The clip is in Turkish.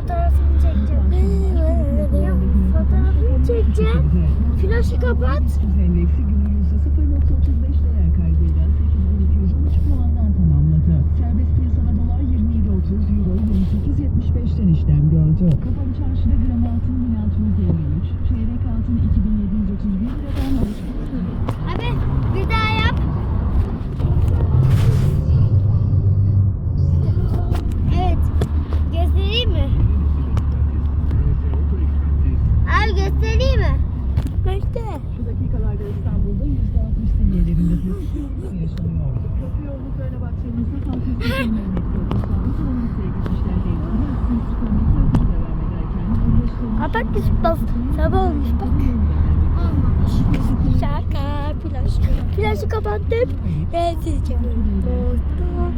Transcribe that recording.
fotoğrafını çekeceğim. Ya, fotoğrafını çekeceğim. Flaşı kapat. Endeksi günü %0.35 değer kaybıyla 8213 puandan tamamladı. Serbest piyasada dolar 27.30, euro 28.75'ten işlem gördü. Kapalı çarşıda göstereyim mi? Göster. Şu dakikalarda İstanbul'da %60 seviyelerinde hızlı yoğunluk yaşanıyor. Kapı yoğunluklarına baktığımızda halk hızlı kilometre otobüslerinin Kolonisa'ya gitmişler değil ama hızsız kilometre hızı devam ederken ulaştığımız Ha bak biz bas. Sabah olmuş bak. Olmamış. Şaka flaş. Flaşı kapattım. Ben sileceğim. Oldu.